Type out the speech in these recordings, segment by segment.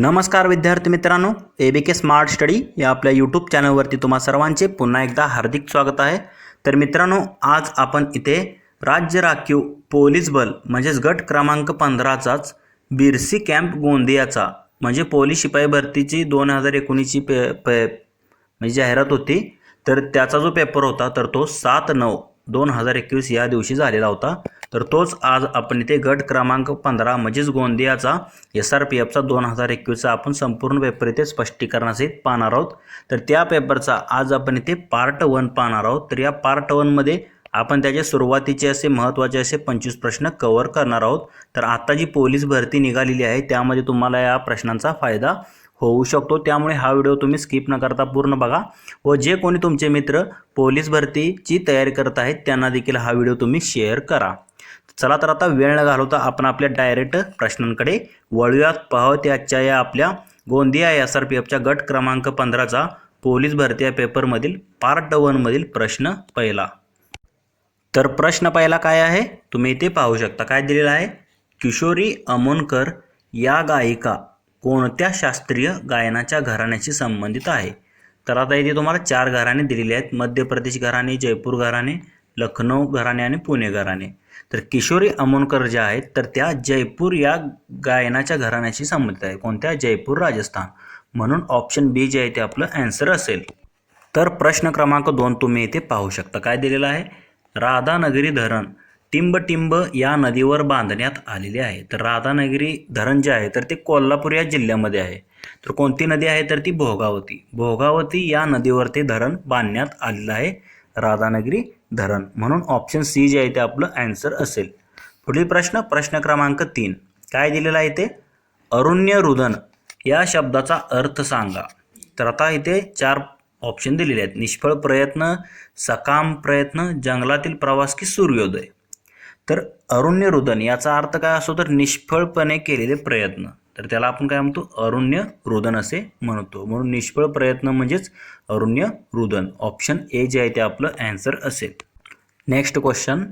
नमस्कार विद्यार्थी मित्रांनो ए बी के स्मार्ट स्टडी या आपल्या यूट्यूब चॅनलवरती तुम्हा सर्वांचे पुन्हा एकदा हार्दिक स्वागत आहे. तर मित्रांनो आज आपण इथे राज्य राखीव पोलीस बल म्हणजेच गट क्रमांक पंधराचाच बिरसी कॅम्प गोंदियाचा म्हणजे पोलीस शिपाई भरतीची दोन हजार एकोणीसची पे पे म्हणजे जाहिरात होती. तर त्याचा जो पेपर होता तर तो सात नऊ दोन हजार एकवीस या दिवशी झालेला होता. तर तोच आज आपण इथे गट क्रमांक पंधरा म्हणजेच गोंदियाचा एस आर पी एफचा दोन हजार एकवीसचा आपण संपूर्ण पेपर इथे स्पष्टीकरणासहित पाहणार आहोत. तर त्या पेपरचा आज आपण इथे पार्ट वन पाहणार आहोत. तर या पार्ट वनमध्ये आपण त्याचे सुरुवातीचे असे महत्त्वाचे असे पंचवीस प्रश्न कव्हर करणार आहोत. तर आता जी पोलीस भरती निघालेली आहे त्यामध्ये तुम्हाला या प्रश्नांचा फायदा होऊ शकतो. त्यामुळे हा व्हिडिओ तुम्ही स्किप न करता पूर्ण बघा. व जे कोणी तुमचे मित्र पोलीस भरतीची तयारी करत आहेत त्यांना देखील हा व्हिडिओ तुम्ही शेअर करा. चला तर आता वेळ न घालवता आपण आपल्या डायरेक्ट प्रश्नांकडे वळूयात. पाहत आजच्या या आपल्या गोंदिया एस आर पी एफच्या गट क्रमांक पंधराचा पोलीस भरती या पेपरमधील पार्ट वनमधील प्रश्न पहिला. तर प्रश्न पहिला काय आहे? तुम्ही इथे पाहू शकता. काय दिलेलं आहे? किशोरी अमोनकर या गायिका कोणत्या शास्त्रीय गायनाच्या घराण्याशी संबंधित आहे? तर आता इथे तुम्हाला चार घराणे दिलेले आहेत. मध्य प्रदेश घराणे जयपूर घराणे लखनौ घराणे आणि पुणे घराणे. तर किशोरी अमोणकर ज्या आहेत तर त्या जयपूर या गायनाच्या घराण्याशी संबंधित आहे कोणत्या? जयपूर राजस्थान. म्हणून ऑप्शन बी जे आहे ते आपलं ॲन्सर असेल. तर प्रश्न क्रमांक दोन तुम्ही इथे पाहू शकता. काय दिलेलं आहे? राधानगरी धरण. टिंबटिंब या नदीवर बांधण्यात आलेले आहे. तर राधानगरी धरण जे आहे तर ते कोल्हापूर या जिल्ह्यामध्ये आहे. तर कोणती नदी आहे? तर ती भोगावती. भोगावती या नदीवर ते धरण बांधण्यात आलेलं आहे राधानगरी धरण. म्हणून ऑप्शन सी जे आहे ते आपलं अँसर असेल. पुढील प्रश्न प्रश्न क्रमांक तीन. काय दिलेला आहे ते अरुण्य रुदन. या शब्दाचा अर्थ सांगा. तर आता इथे चार ऑप्शन दिलेले आहेत. निष्फळ प्रयत्न सकाम प्रयत्न जंगलातील प्रवास की सूर्योदय. तर अरुण्य रुदन याचा अर्थ काय असतो? तर निष्फळपणे केलेले प्रयत्न. तर त्याला आपण काय म्हणतो? अरुण्य रुदन असे म्हणतो. म्हणून निष्फळ प्रयत्न म्हणजेच अरुण्य रुदन. ऑप्शन ए जे आहे ते आपलं ॲन्सर असेल. नेक्स्ट क्वेश्चन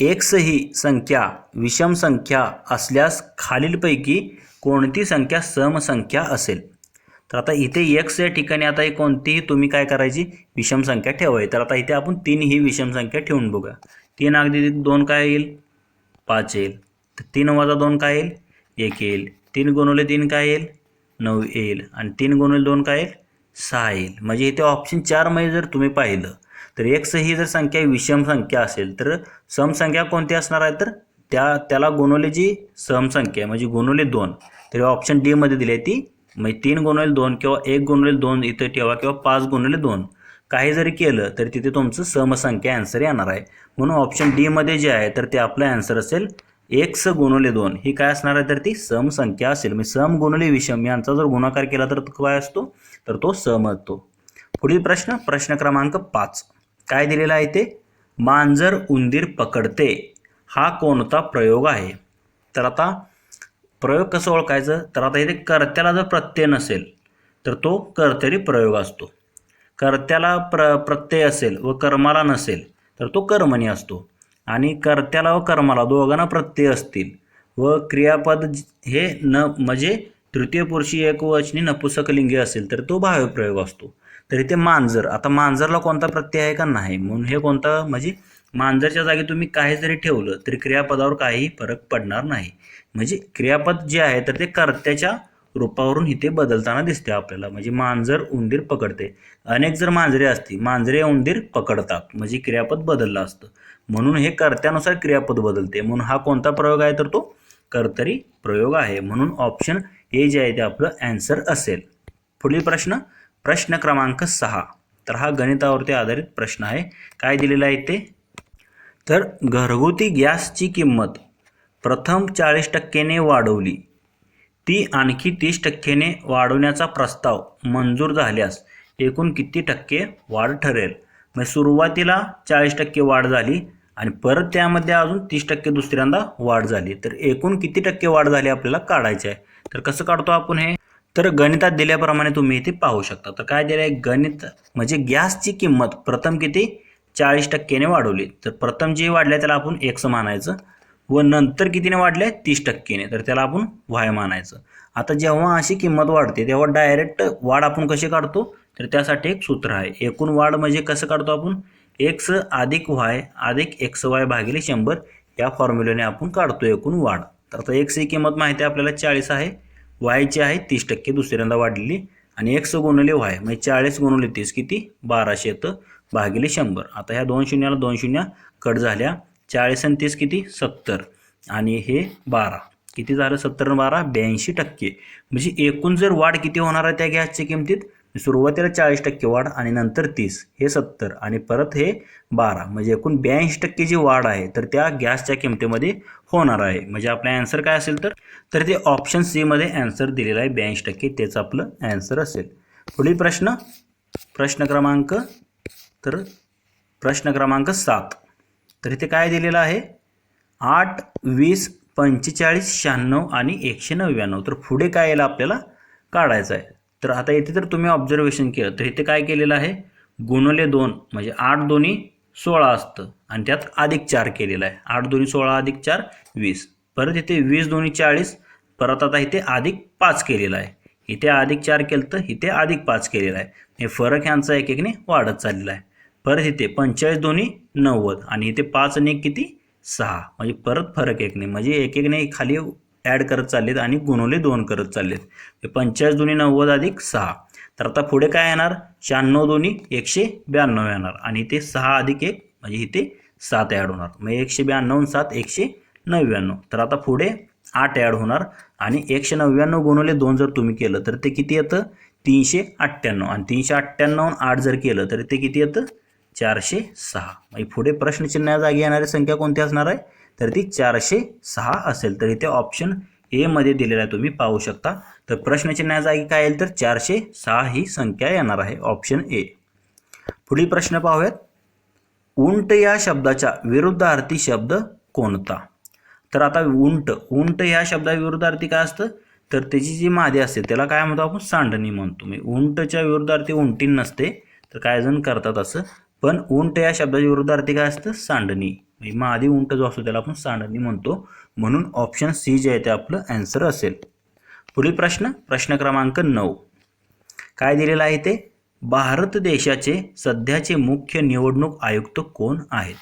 एक्स ही संख्या विषम संख्या असल्यास खालीलपैकी कोणती संख्या समसंख्या असेल? तर आता इथे एक्स या ठिकाणी आता ही कोणतीही तुम्ही काय करायची? विषम संख्या ठेवाय तर आता इथे आपण तीन ही विषम संख्या ठेवून बघूया तीन अगदी दोन काय येईल? पाच येईल. तर तीन वजा दोन काय येईल? एक येईल. तीन गुणवले तीन काय येईल? नऊ येईल. आणि तीन गुणवले दोन काय येईल? सहा येईल. म्हणजे इथे ऑप्शन चारमध्ये जर तुम्ही पाहिलं तर एक्स ही जर संख्या विषम संख्या असेल तर समसंख्या कोणती असणार आहे? तर त्या त्याला गुणवले जी समसंख्या आहे म्हणजे गुणवले दोन. तर ऑप्शन डीमध्ये दिली आहे ती. म्हणजे तीन गुणवले दोन किंवा एक गुणवले दोन इथं ठेवा किंवा पाच गुणवले दोन. काही जरी केलं तर तिथे तुमचं समसंख्या आन्सर येणार आहे. म्हणून ऑप्शन डीमध्ये जे आहे तर ते आपलं आन्सर असेल एक्स गुणले दोन ही काय असणार आहे तर ती समसंख्या असेल. म्हणजे सम गुणले विषम यांचा जर गुणाकार केला तर काय असतो? तर तो सम असतो. पुढील प्रश्न प्रश्न क्रमांक पाच. काय दिलेला आहे ते? मांजर उंदीर पकडते. हा कोणता प्रयोग आहे? तर आता प्रयोग कसं ओळखायचं? तर आता इथे कर्त्याला जर प्रत्यय नसेल तर तो कर्तरी प्रयोग असतो. कर्त्याला प्र प्रत्यय असेल व कर्माला नसेल तर तो कर्मणी असतो. आणि कर्त्याला व कर्माला दोघांना प्रत्यय असतील. व क्रियापद हे न म्हणजे तृतीय पुरुषी एकवचनी नपुसकलिंगी असेल तर तो भावप्रयोग असतो. तर इथे मांजर आता मांजरला कोणता प्रत्यय आहे का नाही? म्हणून हे कोणता म्हणजे मांजरच्या जागी तुम्ही काही जरी ठेवलं तरी क्रियापदावर काही फरक पडणार नाही. म्हणजे क्रियापद जे आहे तर ते कर्त्याच्या रूपावरून इथे बदलताना दिसते आपल्याला. म्हणजे मांजर उंदीर पकडते. अनेक जर मांजरे असतील मांजरे उंदीर पकडतात. म्हणजे क्रियापद बदललं असतं. म्हणून हे कर्त्यानुसार क्रियापद बदलते. म्हणून हा कोणता प्रयोग आहे तर तो कर्तरी प्रयोग आहे. म्हणून ऑप्शन ए जे आहे ते आपलं अँसर असेल. पुढील प्रश्न प्रश्न क्रमांक सहा. तर हा गणितावरती आधारित प्रश्न आहे. काय दिलेला आहे ते? तर घरगुती गॅसची किंमत प्रथम चाळीस टक्क्याने वाढवली. ती आणखी तीस टक्क्याने वाढवण्याचा प्रस्ताव मंजूर झाल्यास एकूण किती टक्के वाढ ठरेल? म्हणजे सुरुवातीला चाळीस टक्के वाढ झाली आणि परत त्यामध्ये अजून तीस टक्के दुसऱ्यांदा वाढ झाली. तर एकूण किती टक्के वाढ झाली आपल्याला काढायची आहे? तर कसं काढतो आपण हे? तर गणितात दिल्याप्रमाणे तुम्ही इथे पाहू शकता. तर काय दिलं आहे गणित म्हणजे गॅसची किंमत प्रथम किती? चाळीस टक्क्याने वाढवली. तर प्रथम जे वाढले त्याला आपण एक्स मानायचं व नंतर कितीने वाढले? तीस टक्केने. तर त्याला आपण वाय मानायचं. आता जेव्हा अशी किंमत वाढते तेव्हा डायरेक्ट वाढ आपण कशी काढतो? तर त्यासाठी एक सूत्र आहे. एकूण वाढ म्हणजे कसं काढतो आपण? एक्स अधिक वाय अधिक एक्स वाय भागिले शंभर या फॉर्म्युल्याने आपण काढतो एकूण वाढ. तर आता एक्सची किंमत माहिती आहे आपल्याला चाळीस आहे. वायची आहे तीस टक्के दुसऱ्यांदा वाढलेली. आणि एक्स गुणले वाय म्हणजे चाळीस गुणले तीस किती? बाराशे येतं भागिले शंभर. आता ह्या दोन शून्याला दोन शून्य कट झाल्या. चाळीस आणि तीस किती? सत्तर. आणि हे बारा. किती झालं? सत्तर बारा ब्याऐंशी टक्के. म्हणजे एकूण जर वाढ किती होणार आहे त्या गॅसच्या किमतीत? सुरुवातीला चाळीस टक्के वाढ आणि नंतर तीस हे सत्तर आणि परत हे बारा. म्हणजे एकूण ब्याऐंशी टक्के जी वाढ आहे तर त्या गॅसच्या किमतीमध्ये होणार आहे. म्हणजे आपला ॲन्सर काय असेल तर? तर ते ऑप्शन सीमध्ये ॲन्सर दिलेलं आहे ब्याऐंशी टक्के तेच आपलं ॲन्सर असेल. पुढील प्रश्न. प्रश्न क्रमांक तर प्रश्न क्रमांक सात. तर इथे काय दिलेलं आहे? आठ वीस पंचेचाळीस शहाण्णव आणि एकशे नव्याण्णव. तर पुढे काय यायला आपल्याला काढायचं आहे? तर आता इथे जर तुम्ही ऑब्झर्वेशन केलं. तर इथे काय केलेलं आहे? गुणले दोन म्हणजे आठ दोन्ही सोळा असतं. आणि त्यात अधिक चार केलेलं आहे. आठ दोन्ही सोळा अधिक चार वीस. परत इथे वीस दोन्ही चाळीस. परत आता इथे अधिक पाच केलेला आहे. इथे अधिक चार केलं तर इथे अधिक पाच केलेला आहे. हे फरक ह्यांचा एक एकने वाढत चाललेला आहे. परत इथे पंचेचाळीस दोन्ही नव्वद. आणि इथे पाच आणि एक किती? सहा. म्हणजे परत फरक एकने म्हणजे एक एकने खाली ॲड करत चाललेत आणि गुणवले दोन करत चाललेत. हे पंचेचाळीस दोन्ही नव्वद अधिक सहा. तर आता पुढे काय येणार? शहाण्णव दोन्ही एकशे ब्याण्णव येणार. आणि इथे सहा अधिक एक म्हणजे इथे सात ॲड होणार. मग एकशे ब्याण्णव सात एकशे नव्याण्णव. तर आता पुढे आठ ॲड होणार. आणि एकशे नव्याण्णव गुणवले दोन जर तुम्ही केलं तर ते किती येतं? तीनशे अठ्ठ्याण्णव. आणि तीनशे अठ्ठ्याण्णव आठ जर केलं तर ते किती येतं? चारशे सहा. म्हणजे पुढे प्रश्नचिन्हा जागी येणारी संख्या कोणती असणार आहे? तर ती चारशे सहा असेल. तर इथे ऑप्शन एमध्ये दिलेला आहे. तुम्ही पाहू शकता. तर प्रश्नचिन्हा जागी काय येईल? तर चारशे सहा ही संख्या येणार आहे. ऑप्शन ए पुढील प्रश्न पाहूयात. उंट या शब्दाच्या विरुद्धार्थी शब्द कोणता? तर आता उंट उंट या शब्दाविरुद्धार्थी काय असतं? तर त्याची जी मादी असते त्याला काय म्हणतो आपण? सांडणी म्हणतो. मी उंटच्या विरुद्धार्थी उंटी नसते. तर काय जण करतात असं. पण उंट या शब्दाच्या विरुद्धार्थी काय असतं? सांडणी. म्हणजे मादी उंट जो असतो त्याला आपण सांडणी म्हणतो. म्हणून ऑप्शन सी जे आहे ते आपलं ॲन्सर असेल. पुढील प्रश्न प्रश्न क्रमांक नऊ. काय दिलेलं आहे ते? भारत देशाचे सध्याचे मुख्य निवडणूक आयुक्त कोण आहेत?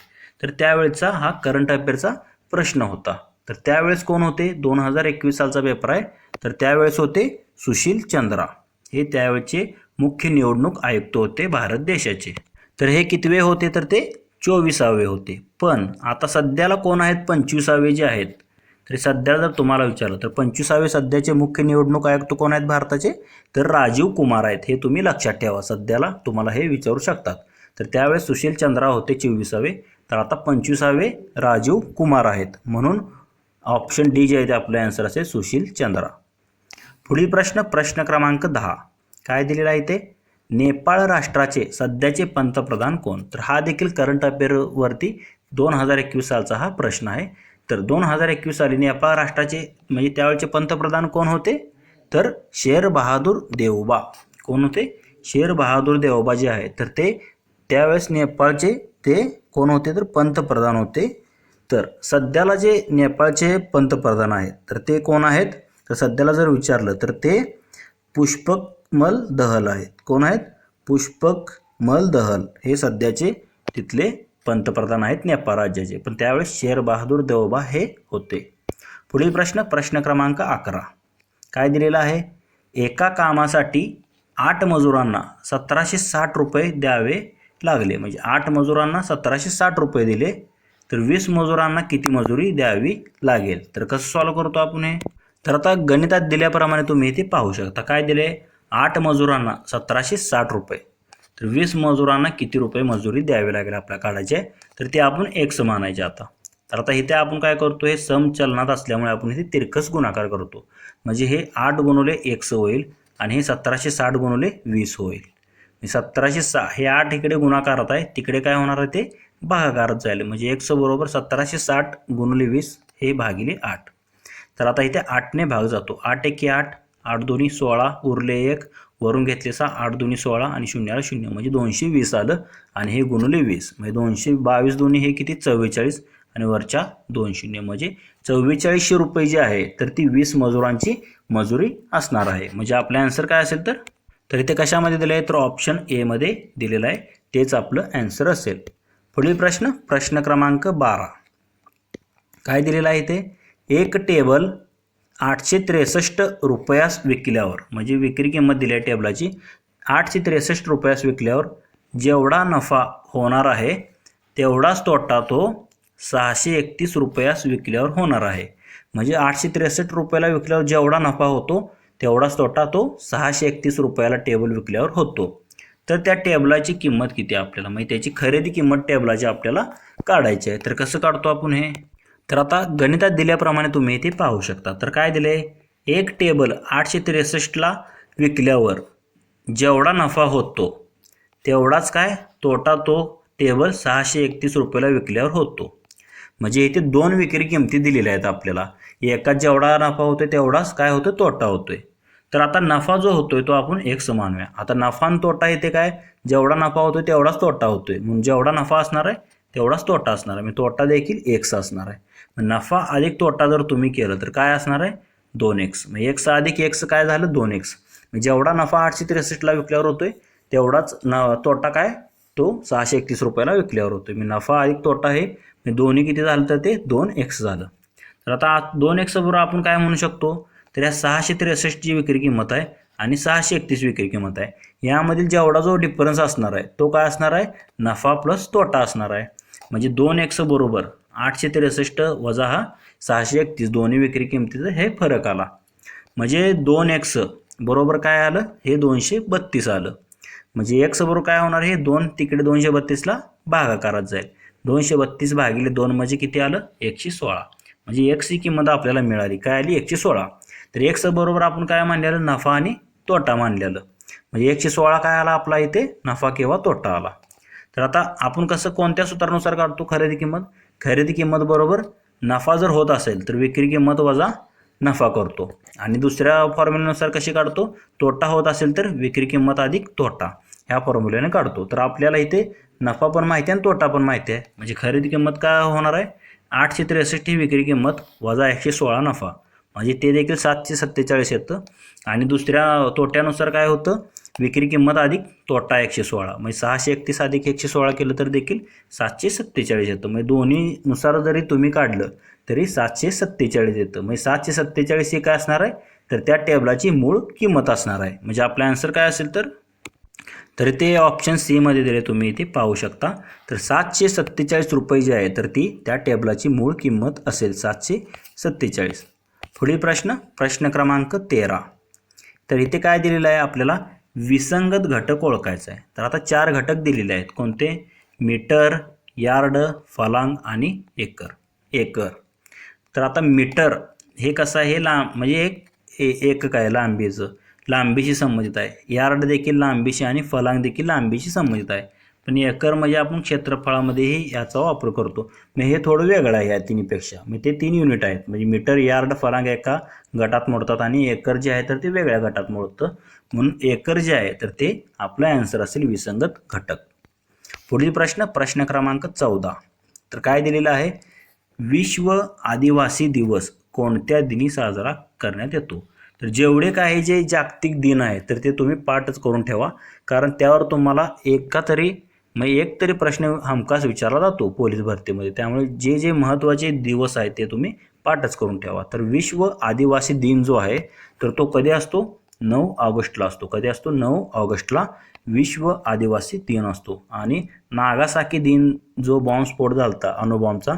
तर त्यावेळेचा हा करंट अफेअरचा प्रश्न होता. तर त्यावेळेस कोण होते? दोन हजार एकवीस सालचा पेपर आहे. तर त्यावेळेस होते सुशील चंद्रा. हे त्यावेळचे मुख्य निवडणूक आयुक्त होते भारत देशाचे. तर हे कितवे होते? तर ते चोवीसावे होते. पण आता सध्याला कोण आहेत? पंचवीसावे जे आहेत. तरी सध्या जर तुम्हाला विचारलं तर पंचवीसावे सध्याचे मुख्य निवडणूक आयुक्त कोण आहेत भारताचे? तर राजीव कुमार आहेत. हे तुम्ही लक्षात ठेवा. सध्याला तुम्हाला हे विचारू शकतात. तर त्यावेळेस सुशील चंद्रा होते चोवीसावे. तर आता पंचवीसावे राजीव कुमार आहेत. म्हणून ऑप्शन डी जे आहे ते आपलं आन्सर असेल सुशील चंद्रा. पुढील प्रश्न प्रश्न क्रमांक दहा. काय दिलेला आहे ते नेपाळ राष्ट्राचे सध्याचे पंतप्रधान कोण? तर हा देखील करंट अफेअरवरती दोन हजार एकवीस सालचा हा प्रश्न आहे. तर दोन हजार एकवीस साली नेपाळ राष्ट्राचे म्हणजे त्यावेळचे पंतप्रधान कोण होते? तर शेर बहादूर देवबा कोण होते? शेर बहादूर देवबा जे आहे तर ते त्यावेळेस नेपाळचे ते कोण होते? तर पंतप्रधान होते. तर सध्याला जे नेपाळचे पंतप्रधान आहेत तर ते कोण आहेत? तर सध्याला जर विचारलं तर ते पुष्पकमल दहल आहेत. कोण आहेत? पुष्पक मलदहल हे सध्याचे तिथले पंतप्रधान आहेत नेपाळ राज्याचे. पण त्यावेळेस शेर बहादूर देवबा हे होते. पुढील प्रश्न प्रश्न क्रमांक अकरा. काय दिलेला आहे? एका कामासाठी आठ मजुरांना सतराशे साठ रुपये द्यावे लागले. म्हणजे आठ मजुरांना सतराशे साठ रुपये दिले तर वीस मजुरांना किती मजुरी द्यावी लागेल? तर कसं सॉल्व करतो आपण हे? तर आता गणितात दिल्याप्रमाणे तुम्ही इथे पाहू शकता. काय दिले? आठ मजुरांना सतराशे साठ रुपये. तर वीस मजुरांना किती रुपये मजुरी द्यावी लागेल आपल्या काढायचे तर ते आपण एक्स मानायचे आता. तर आता इथे आपण काय करतो? हे सम चलनात असल्यामुळे आपण इथे तिरकस गुणाकार करतो. म्हणजे हे आठ गुणवले एक्स होईल आणि हे सतराशे साठ गुणवले वीस होईल. सतराशे सा हे आठ इकडे गुणाकारात आहे. तिकडे काय होणार आहे ते? भागाकारात जाईल. म्हणजे एक्स बरोबर सतराशे साठ गुणवले वीस हे भागिले आठ. तर आता इथे आठने भाग जातो. आठ एके आठ. आठ दोन्ही सोळा उरले एक. वरून घेतले सहा आठ दोन्ही सोळा आणि शून्याला शून्य. म्हणजे दोनशे वीस आलं आणि हे गुणवले वीस. म्हणजे दोनशे बावीस दोन्ही हे किती? चव्वेचाळीस. आणि वरच्या दोन शून्य म्हणजे चव्वेचाळीसशे रुपये जे आहे तर ती वीस मजुरांची मजुरी असणार आहे. म्हणजे आपलं आन्सर काय असेल तर? तर इथे कशामध्ये दिलं आहे तर ऑप्शन एमध्ये दिलेलं आहे. तेच आपलं ॲन्सर असेल. पुढील प्रश्न प्रश्न क्रमांक बारा. काय दिलेलं आहे इथे? एक टेबल आठशे त्रेसष्ट रुपयास विकल्यावर म्हणजे विक्री किंमत दिली आहे टेबलाची आठशे त्रेसष्ट रुपयास विकल्यावर जेवढा नफा होणार आहे तेवढाच तोटा तो सहाशे एकतीस रुपयास विकल्यावर होणार आहे. म्हणजे आठशे त्रेसष्ट रुपयाला विकल्यावर जेवढा नफा होतो तेवढाच तोटा तो सहाशे एकतीस रुपयाला टेबल विकल्यावर होतो. तर त्या टेबलाची किंमत किती आहे आपल्याला? म्हणजे त्याची खरेदी किंमत टेबलाची आपल्याला काढायची आहे. तर कसं काढतो आपण हे? तर आता गणितात दिल्याप्रमाणे तुम्ही इथे पाहू शकता. तर काय दिले? एक टेबल आठशे त्रेसष्टला विकल्यावर जेवढा नफा होतो तेवढाच काय? तोटा तो टेबल सहाशे एकतीस रुपयाला विकल्यावर होतो. म्हणजे इथे दोन विक्री किमती दिलेल्या आहेत आपल्याला. एकात जेवढा नफा होतोय तेवढाच काय होतो तोटा होतोय. तर आता नफा जो होतोय तो आपण एक समानूया आता नफा आणि तोटा इथे काय? जेवढा नफा होतोय तेवढाच तोटा होतोय. म्हणून जेवढा नफा असणार आहे तेवढाच तोटा असणार आहे. म्हणजे तोटा देखील एक्स असणार आहे. नफा अधिक तोटा जर तुम्ही केलं तर काय असणार आहे? दोन एक्स मग एक्स अधिक एक्स काय झालं? दोन एक्स जेवढा नफा आठशे त्रेसष्टला विकल्यावर होतोय तेवढाच न तोटा काय? तो सहाशे एकतीस रुपयाला विकल्यावर होतोय. मी नफा अधिक तोटा हे दोन्ही किती झालं तर ते दोन एक्स झालं. तर आता दोन एक्स बरोबर आपण काय म्हणू शकतो? तर या सहाशे त्रेसष्टची विक्री किंमत आहे आणि सहाशे एकतीस विक्री किंमत आहे. यामधील जेवढा जो डिफरन्स असणार आहे तो काय असणार आहे? नफा प्लस तोटा असणार आहे. म्हणजे दोन एक्स बरोबर आठशे त्रेसष्ट वजा हा सहाशे एकतीस. दोन्ही विक्री किमतीचं हे फरक आला. म्हणजे दोन एक्स बरोबर काय आलं? हे दोनशे बत्तीस आलं. म्हणजे एक्स बरोबर काय होणार? हे दोन तिकडे दोनशे बत्तीसला भागाकारात जाईल. दोनशे बत्तीस भागिले दोन म्हणजे किती आलं? एकशे सोळा. म्हणजे एक्सची किंमत आपल्याला मिळाली. काय आली? एकशे सोळा. तर एक्स बरोबर आपण काय मानलेलं? नफा आणि तोटा मानलेलं. म्हणजे एकशे सोळा काय आला आपला इथे? नफा किंवा तोटा आला. तर आता आपण कसं कोणत्या सूत्रानुसार काढतो खरेदी किंमत? खरेदी किंमत बरोबर नफा जर होत असेल तर विक्री किंमत वजा नफा करतो. आणि दुसऱ्या फॉर्म्युलेनुसार कशी काढतो? तोटा होत असेल तर विक्री किंमत अधिक तोटा. ह्या फॉर्म्युलेने काढतो. तर आपल्याला इथे नफा पण माहिती आहे आणि तोटा पण माहिती आहे. म्हणजे खरेदी किंमत काय होणार आहे? आठशे त्रेसष्ट ही विक्री किंमत वजा एकशे सोळा नफा. म्हणजे ते देखील सातशे सत्तेचाळीस येतं. आणि दुसऱ्या तोट्यानुसार काय होतं? विक्री किंमत अधिक तोटा एकशे सोळा. म्हणजे सहाशे एकतीस अधिक एकशे सोळा केलं तर देखील सातशे सत्तेचाळीस येतं. म्हणजे दोन्हीनुसार जरी तुम्ही काढलं तरी सातशे सत्तेचाळीस येतं. म्हणजे सातशे सत्तेचाळीस हे काय असणार आहे? तर त्या टेबलाची मूळ किंमत असणार आहे. म्हणजे आपला आन्सर काय असेल तर? तर ते ऑप्शन सीमध्ये दिले तुम्ही इथे पाहू शकता. तर सातशे सत्तेचाळीस रुपये जे आहे तर ती त्या टेबलाची मूळ किंमत असेल सातशे सत्तेचाळीस. पुढील प्रश्न प्रश्न क्रमांक तेरा. तर इथे काय दिलेलं आहे आपल्याला? विसंगत घटक ओळखायचा आहे. तर आता चार घटक दिलेले आहेत. कोणते? मीटर यार्ड फलांग आणि एकर. एकर. तर आता मीटर हे कसं आहे? हे लांब म्हणजे एक ए- एकक आहे? लांबीचं. लांबीशी संबंधित आहे. यार्ड देखील लांबीशी आणि फलांग देखील लांबीशी संबंधित आहे. पण एकर म्हणजे आपण क्षेत्रफळामध्येही याचा वापर करतो. मग हे थोडं वेगळं आहे या तिन्हीपेक्षा. मग ते तीन युनिट आहेत. म्हणजे मीटर यार्ड फलांग एका गटात मोडतात आणि एकर जे आहे तर ते वेगळ्या गटात मोडतं. म्हणून एकर जे आहे तर ते आपलं ॲन्सर असेल विसंगत घटक. पुढील प्रश्न प्रश्न क्रमांक चौदा. तर काय दिलेलं आहे? विश्व आदिवासी दिवस कोणत्या दिनी साजरा करण्यात येतो? तर जेवढे काही जे जागतिक दिन आहे तर ते तुम्ही पाठच करून ठेवा. कारण त्यावर तुम्हाला एका तरी मग एक तरी प्रश्न हमखास विचारला जातो पोलीस भरतीमध्ये. त्यामुळे जे जे महत्त्वाचे दिवस आहेत ते तुम्ही पाठच करून ठेवा. तर विश्व आदिवासी दिन जो आहे तर तो कधी असतो? नऊ ऑगस्टला असतो. कधी असतो? नऊ ऑगस्टला विश्व आदिवासी दिन असतो. आणि नागासाकी दिन जो बॉम्बस्फोट झालता अणुबॉम्बचा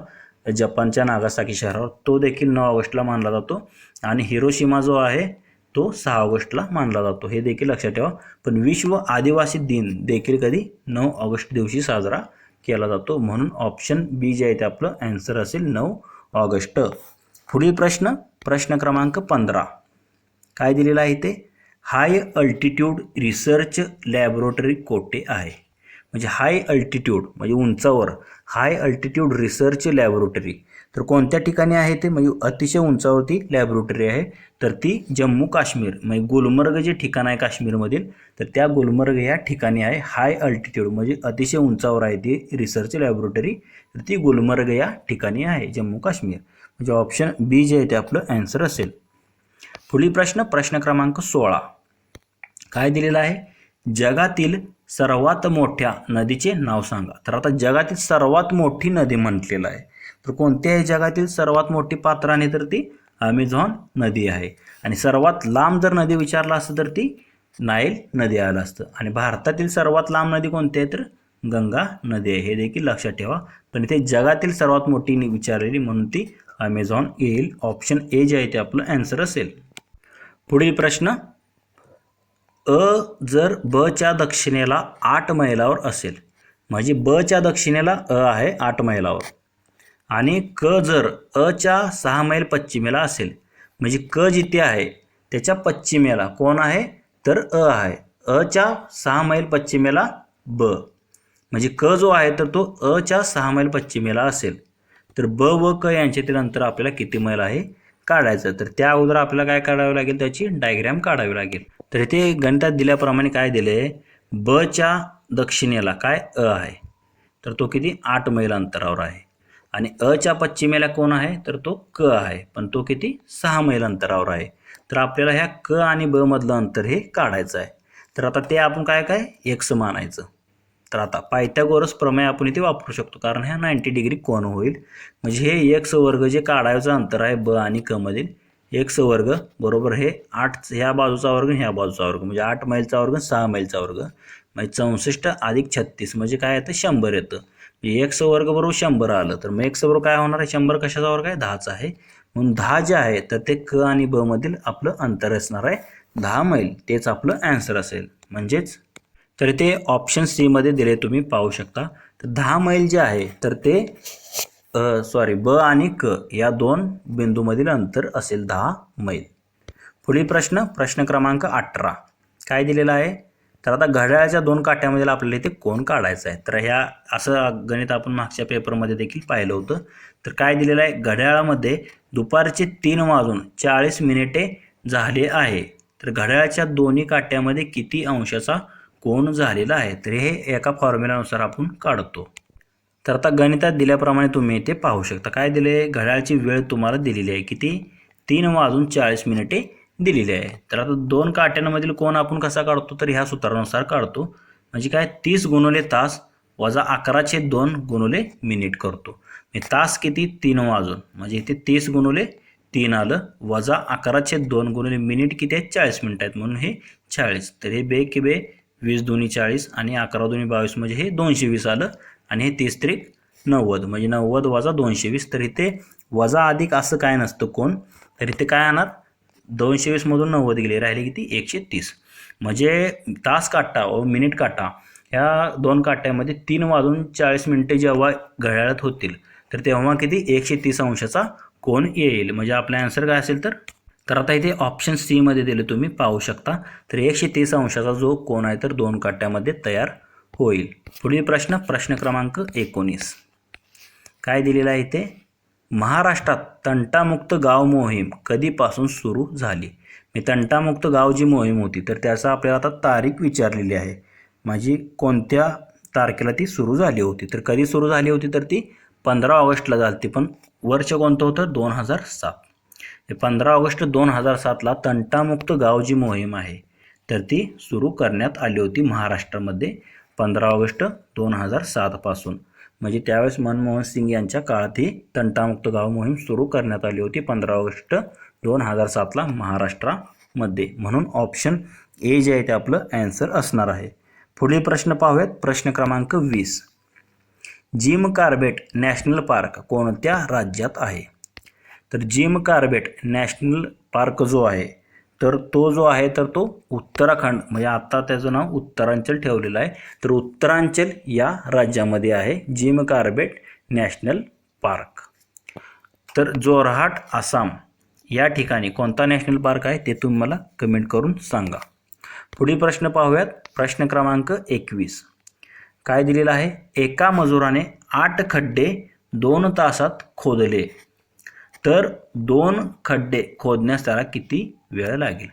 जपानच्या नागासाकी शहरावर तो देखील नऊ ऑगस्टला मानला जातो. आणि हिरोशिमा जो आहे तो सहा ऑगस्टला मानला जातो. हे देखील लक्षात ठेवा. पण विश्व आदिवासी दिन देखील कधी? नऊ ऑगस्ट दिवशी साजरा केला जातो. म्हणून ऑप्शन बी जे आहे ते आपलं ॲन्सर असेल नऊ ऑगस्ट. पुढील प्रश्न प्रश्न क्रमांक पंधरा. काय दिलेलं आहे ते हाय अल्टिट्यूड रिसर्च लॅबोरेटरी कोठे आहे. म्हणजे हाय अल्टिट्यूड म्हणजे उंचावर हाय अल्टिट्यूड रिसर्च लॅबोरेटरी. तर कोणत्या ठिकाणी आहे ते? म्हणजे अतिशय उंचावरती लॅबोरेटरी आहे. तर ती जम्मू काश्मीर म्हणजे गुलमर्ग जे ठिकाण आहे काश्मीरमधील तर त्या गुलमर्ग या ठिकाणी आहे हाय अल्टिट्यूड म्हणजे अतिशय उंचावर आहे ती रिसर्च लॅबोरेटरी. तर ती गुलमर्ग या ठिकाणी आहे जम्मू काश्मीर. म्हणजे ऑप्शन बी जे आहे ते आपलं ॲन्सर असेल. पुढील प्रश्न प्रश्न क्रमांक सोळा. काय दिलेलं आहे? जगातील सर्वात मोठ्या नदीचे नाव सांगा. तर आता जगातील सर्वात मोठी नदी म्हटलेलं आहे. तर कोणती आहे जगातील सर्वात मोठी पात्राने तर ती अमेझॉन नदी आहे. आणि सर्वात लांब जर नदी विचारला असतं तर ती नाईल नदी आलं असतं. आणि भारतातील सर्वात लांब नदी कोणती आहे तर गंगा नदी आहे. हे देखील लक्षात ठेवा. पण इथे जगातील सर्वात मोठी विचारलेली म्हणून ती अमेझॉन येईल. ऑप्शन ए जे आहे ते आपलं ॲन्सर असेल. पुढील प्रश्न अ जर ब च्या दक्षिणेला आठ मैलावर असेल म्हणजे ब च्या दक्षिणेला अ आहे आठ मैलावर. आणि क जर अ च्या सहा मैल पश्चिमेला असेल म्हणजे क जिथे आहे त्याच्या पश्चिमेला कोण आहे? तर अ आहे. अ च्या सहा मैल पश्चिमेला ब. म्हणजे क जो आहे तर तो अ च्या सहा मैल पश्चिमेला असेल. तर ब व क यांच्यातील अंतर आपल्याला किती मैल आहे? काढायचं. तर त्या अगोदर आपल्याला काय काढावं लागेल? त्याची डायग्रॅम काढावी लागेल. तर इथे गणितात दिल्याप्रमाणे काय दिले? ब च्या दक्षिणेला काय अ आहे? तर तो किती? आठ मैल अंतरावर आहे. आणि अ च्या पश्चिमेला कोण आहे? तर तो क आहे. पण तो किती? सहा मैल अंतरावर आहे. तर आपल्याला ह्या क आणि ब मधलं अंतर हे काढायचं आहे. तर आता ते आपण काय काय? एक्स मानायचं तर आता पायथ्यागोरस प्रमेय आपण इथे वापरू शकतो. कारण ह्या नाईंटी डिग्री कोण होईल. म्हणजे हे एक्स वर्ग जे काढायचं अंतर आहे ब आणि क मधील. एक्स वर्ग बरोबर हे आठ ह्या बाजूचा वर्ग ह्या बाजूचा वर्ग. म्हणजे आठ मैलचा वर्ग सहा मैलचा वर्ग. म्हणजे चौसष्ट अधिक छत्तीस म्हणजे काय येतं? शंभर येतं. म्हणजे एक्स वर्ग बरोबर शंभर आलं. तर मग एक्स बरोबर काय होणार आहे? शंभर कशाचा वर्ग आहे? दहाचा आहे. म्हणून दहा जे आहे तर ते क आणि ब मधील आपलं अंतर असणार आहे दहा मैल तेच आपलं ॲन्सर असेल. म्हणजेच तर ते ऑप्शन सीमध्ये दिले तुम्ही पाहू शकता. तर दहा मैल जे आहे तर ते सॉरी ब आणि क या दोन बिंदूमधील अंतर असेल दहा मैल. पुढील प्रश्न प्रश्न क्रमांक अठरा. काय दिलेला आहे? तर आता घड्याळाच्या दोन काट्यामधील आपल्याला इथे कोण काढायचं आहे? तर ह्या असं गणित आपण मागच्या पेपरमध्ये देखील पाहिलं होतं. तर काय दिलेलं आहे? घड्याळामध्ये दुपारचे तीन वाजून चाळीस मिनिटे झाले आहे. तर घड्याळाच्या दोन्ही काट्यामध्ये किती अंशाचा कोण झालेला आहे? तर हे एका फॉर्म्युलानुसार आपण काढतो. तर आता गणितात दिल्याप्रमाणे तुम्ही इथे पाहू शकता. काय दिले? घड्याळची वेळ तुम्हाला दिलेली आहे किती? तीन वाजून चाळीस मिनिटे दिलेली आहे. तर आता दोन काट्यांमधील कोण आपण कसा काढतो? तर ह्या सूत्रानुसार काढतो. म्हणजे काय? तीस गुणवले तास वजा अकराचे दोन गुणवले मिनिट करतो. म्हणजे तास किती? तीन वाजून म्हणजे इथे तीस गुणवले तीन आलं. वजा अकराचे दोन गुणवले मिनिट किती आहेत चाळीस मिनिट आहेत म्हणून हे चाळीस. तर हे बे की बे वीस दोन्ही चाळीस आणि अकरा दोन्ही बावीस म्हणजे हे दोनशे वीस आलं. आणि हे तीस त्रिक नव्वद. म्हणजे नव्वद वजा दोनशे वीस तर इथे वजा अधिक असं काय नसतं कोण? तर इथे काय येणार दोनशे वीसमधून नव्वद गेले राहिले किती? एकशे तीस. म्हणजे तास काटा व मिनिट काटा. ह्या दोन काट्यामध्ये तीन वाजून चाळीस मिनिटे जेव्हा घड्याळात होतील तर तेव्हा किती? एकशे तीस अंशाचा कोण येईल. म्हणजे आपला आन्सर काय असेल तर? तर आता इथे ऑप्शन सीमध्ये दिले तुम्ही पाहू शकता. तर एकशे तीस अंशाचा जो कोण आहे तर दोन काट्यामध्ये तयार होईल. पुढील प्रश्न प्रश्न क्रमांक एकोणीस. काय दिलेलं आहे ते महाराष्ट्रात तंटामुक्त गाव मोहीम कधीपासून सुरू झाली? मी तंटामुक्त गाव जी मोहीम होती तर त्याचा आपल्याला आता तारीख विचारलेली आहे. माझी कोणत्या तारखेला ती सुरू झाली होती? तर कधी सुरू झाली होती? तर ती पंधरा ऑगस्टला झाली होती पण वर्ष कोणतं होतं? दोन हजार सात. पंधरा ऑगस्ट दोन हजार सातला तंटामुक्त गाव जी मोहीम आहे तर ती सुरू करण्यात आली होती महाराष्ट्रामध्ये. पंधरा ऑगस्ट दोन हजार सातपासून म्हणजे त्यावेळेस मनमोहन सिंग यांच्या काळात ही तंटामुक्त गाव मोहीम सुरू करण्यात आली होती पंधरा ऑगस्ट दोन हजार सातला महाराष्ट्रामध्ये. म्हणून ऑप्शन ए जे आहे ते आपलं ॲन्सर असणार आहे. पुढील प्रश्न पाहूयात. प्रश्न क्रमांक वीस. जिम कार्बेट नॅशनल पार्क कोणत्या राज्यात आहे? तर जिम कार्बेट नॅशनल पार्क जो आहे तर तो जो आहे तर तो उत्तराखंड म्हणजे आता त्याचं नाव उत्तरांचल ठेवलेलं आहे. तर उत्तरांचल या राज्यामध्ये आहे जिम कार्बेट नॅशनल पार्क. तर जोरहाट आसाम या ठिकाणी कोणता नॅशनल पार्क आहे ते तुम्ही मला कमेंट करून सांगा. पुढील प्रश्न पाहूयात. प्रश्न क्रमांक एकवीस. काय दिलेलं आहे? एका मजुराने आठ खड्डे दोन तासात खोदले. तर दोन खड्डे खोदण्यास त्याला किती वेळ लागेल?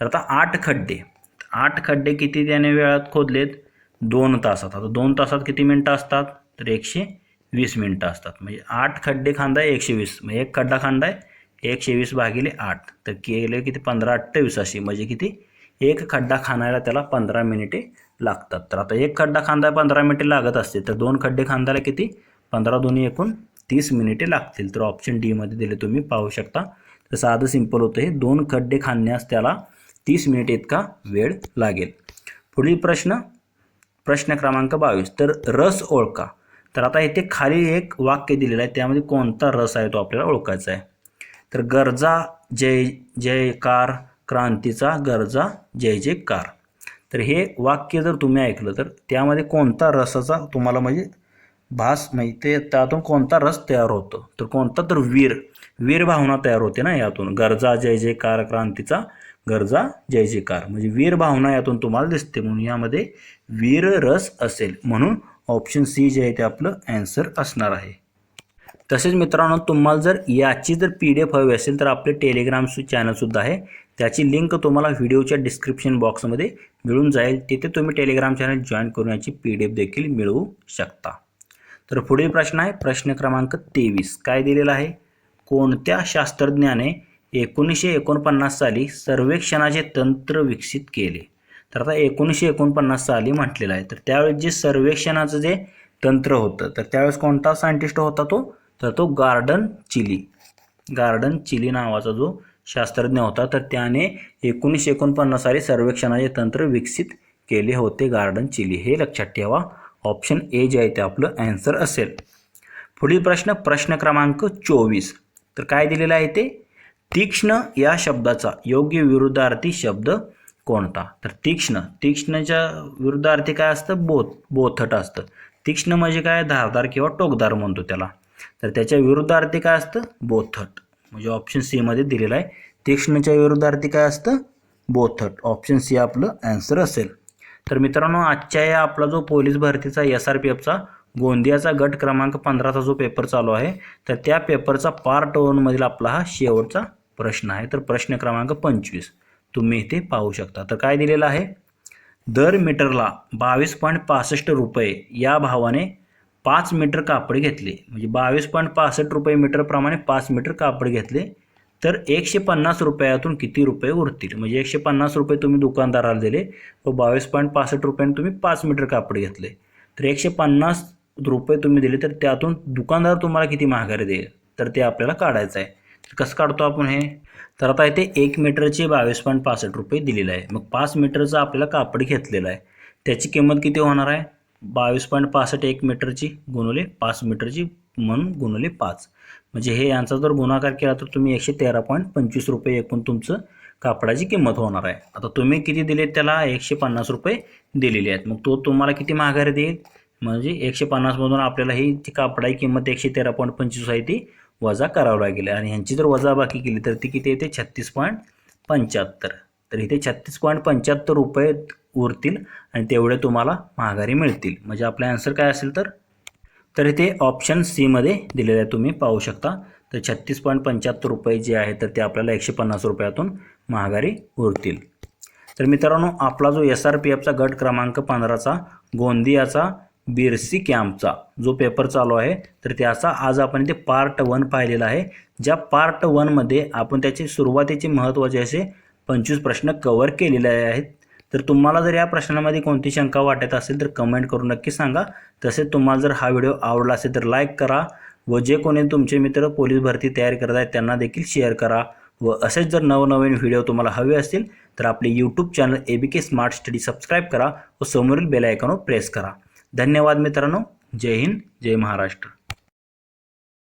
तर आता आठ खड्डे. आठ खड्डे किती त्याने वेळात खोदलेत? दोन तासात. आता दोन तासात किती मिनटं असतात? तर एकशे वीस मिनटं असतात. म्हणजे आठ खड्डे खांदा एकशे वीस. म्हणजे एक खड्डा खांदा आहे एकशे वीस भागिले आठ. तर केले किती? पंधरा अठ्ठावीस अशी म्हणजे किती? एक खड्डा खाणायला त्याला पंधरा मिनिटे लागतात. तर आता एक खड्डा खांदा पंधरा मिनिटे लागत असते. तर दोन खड्डे खांदायला किती? पंधरा दोन्ही एकूण तीस मिनिटे लागतील. तर ऑप्शन डीमध्ये दिले तुम्ही पाहू शकता. तर साधं सिंपल होतं हे. दोन खड्डे खाणण्यास त्याला तीस मिनिट इतका वेळ लागेल. पुढील प्रश्न प्रश्न क्रमांक बावीस. तर रस ओळखा. तर आता इथे खाली एक वाक्य दिलेलं आहे. त्यामध्ये कोणता रस आहे तो आपल्याला ओळखायचा आहे? तर गरजा जय जयकार क्रांतीचा गरजा जय जयकार. तर हे वाक्य जर तुम्ही ऐकलं तर त्यामध्ये कोणता रसाचा तुम्हाला म्हणजे भास म्हणजे ते त्यातून कोणता रस तयार होतो? तर कोणता तर वीर. वीर भावना तयार होते ना यातून. गरजा जय जयकार क्रांतीचा गरजा जय जयकार. म्हणजे वीर भावना यातून तुम्हाला दिसते. म्हणून यामध्ये वीर रस असेल. म्हणून ऑप्शन सी जे आहे ते आपलं ॲन्सर असणार आहे. तसेच मित्रांनो तुम्हाला जर याची जर पी डी एफ हवी असेल तर आपले टेलिग्राम चॅनलसुद्धा आहे. त्याची लिंक तुम्हाला व्हिडिओच्या डिस्क्रिप्शन बॉक्समध्ये मिळून जाईल. तिथे तुम्ही टेलिग्राम चॅनल जॉईन करून याची पी डी एफ देखील मिळवू शकता. तर पुढील प्रश्न आहे प्रश्न क्रमांक तेवीस. काय दिलेला आहे? कोणत्या शास्त्रज्ञाने एकोणीसशे एकोणपन्नास साली सर्वेक्षणाचे तंत्र विकसित केले? तर आता एकोणीसशे एकोणपन्नास साली म्हटलेलं आहे. तर त्यावेळेस जे सर्वेक्षणाचं जे तंत्र होतं तर त्यावेळेस कोणता सायंटिस्ट होता तो? तर तो गार्डन चिली. गार्डन चिली नावाचा जो शास्त्रज्ञ होता तर त्याने एकोणीसशे एकोणपन्नास साली सर्वेक्षणाचे तंत्र विकसित केले होते गार्डन चिली. हे लक्षात ठेवा. ऑप्शन ए जे आहे ते आपलं ॲन्सर असेल. पुढील प्रश्न प्रश्न क्रमांक चोवीस. तर काय दिलेलं आहे ते? तीक्ष्ण या शब्दाचा योग्य विरुद्धार्थी शब्द कोणता? तर तीक्ष्ण तीक्ष्णच्या विरुद्धार्थी काय असतं? बोथ बोथट असतं. तीक्ष्ण म्हणजे काय? धारदार किंवा टोकदार म्हणतो त्याला. तर त्याच्या विरुद्धार्थी काय असतं? बोथट. म्हणजे ऑप्शन सीमध्ये दिलेलं आहे. तीक्ष्णच्या विरुद्धार्थी काय असतं? बोथट. ऑप्शन सी आपलं ॲन्सर असेल. तर मित्रांनो आजच्या या आपला जो पोलीस भरतीचा एस आर पी एफचा गोंदियाचा गट क्रमांक पंधराचा जो पेपर चालू आहे तर त्या पेपरचा पार्ट वनमधील आपला हा शेवटचा प्रश्न आहे. तर प्रश्न क्रमांक पंचवीस तुम्ही इथे पाहू शकता. तर काय दिलेलं आहे? दर मीटरला बावीस पॉईंट पासष्ट रुपये या भावाने पाच मीटर कापड घेतले. म्हणजे बावीस पॉईंट पासष्ट रुपये मीटरप्रमाणे पाच मीटर कापड घेतले. तर एकशे पन्नास रुपयातून किती रुपये उरतील? म्हणजे एकशे पन्नास रुपये तुम्ही दुकानदाराला दिले व बावीस पॉईंट पासष्ट रुपयाने तुम्ही पाच मीटर कापड घेतले. तर एकशे पन्नास रुपये तुम्ही दिले तर त्यातून दुकानदार तुम्हाला किती महागारी देईल? तर ते आपल्याला काढायचं आहे. तर कसं काढतो आपण हे? तर आता इथे एक मीटरचे बावीस पॉईंट पासष्ट रुपये दिलेलं आहे. मग पाच मीटरचं आपल्याला कापड घेतलेलं आहे. त्याची किंमत किती होणार आहे? बावीस पॉईंट पासष्ट एक मीटरची गुणवले पाच मीटरची म्हणून गुणवले पाच. म्हणजे हे यांचा जर गुणाकार केला तर तुम्ही एकशे तेरा पॉईंट पंचवीस रुपये एकूण तुमचं कापडाची किंमत होणार आहे. आता तुम्ही किती दिले त्याला? एकशे पन्नास रुपये दिलेले आहेत. मग तो तुम्हाला किती महागारी देईल? म्हणजे एकशे पन्नासमधून आपल्याला ही जी कापडाची किंमत एकशे तेरा पॉईंट पंचवीस आहे ती वजा करावं लागेल. आणि ह्यांची जर वजाबाकी केली तर ती किती येते? छत्तीस पॉईंट पंच्याहत्तर. तर इथे छत्तीस पॉईंट पंच्याहत्तर रुपये उरतील आणि तेवढे तुम्हाला महागारी मिळतील. म्हणजे आपला आन्सर काय असेल तर? तर इथे ऑप्शन सीमध्ये दिलेलं आहे तुम्ही पाहू शकता. तर छत्तीस पॉईंट पंच्याहत्तर रुपये जे आहे तर ते आपल्याला एकशे पन्नास रुपयातून महागारी उरतील. तर मित्रांनो आपला जो एस आर पी एफचा गट क्रमांक पंधराचा गोंदियाचा बिरसी कॅम्पचा जो पेपर चालू आहे तर त्याचा आज आपण इथे पार्ट वन पाहिलेला आहे. ज्या पार्ट वनमध्ये आपण त्याचे सुरुवातीचे महत्त्वाचे असे पंचवीस प्रश्न कवर केलेले आहेत. तर तुम्हाला जर या प्रश्नामध्ये कोणती शंका वाटत असेल तर कमेंट करून नक्की सांगा. तसेच तुम्हाला जर हा व्हिडिओ आवडला असेल तर लाईक करा व जे कोणी तुमचे मित्र पोलीस भरती तयारी करत आहेत त्यांना देखील शेअर करा व असेच जर नवनवीन व्हिडिओ तुम्हाला हवे असतील तर आपले YouTube channel A B K smart study subscribe करा व समोरील बेल आयकॉनवर प्रेस करा. धन्यवाद मित्रांनो. जय हिंद जय महाराष्ट्र.